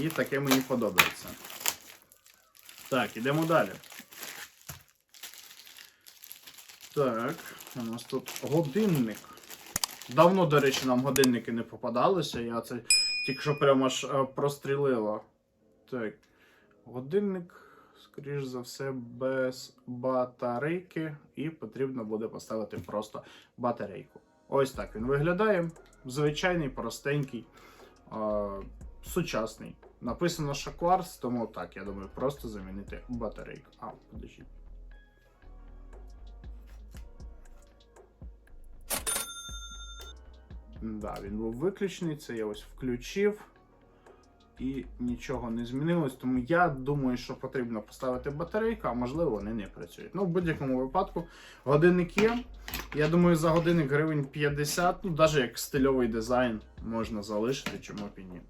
І таке мені подобається. Так, ідемо далі. Так, у нас тут годинник. Давно, до речі, нам годинники не попадалися. Я це тільки що прямо аж е, прострілило. Так. Годинник, скоріш за все, без батарейки. І потрібно буде поставити просто батарейку. Ось так він виглядає. Звичайний, простенький, е, сучасний. Написано що тому так, я думаю, просто замінити батарейку. А, подожди. Да, він був виключений, це я ось включив. І нічого не змінилось, тому я думаю, що потрібно поставити батарейку, а можливо вони не працюють. Ну, в будь-якому випадку годинник є. Я думаю, за годинник гривень 50, ну навіть як стильовий дизайн можна залишити, чому б і ні.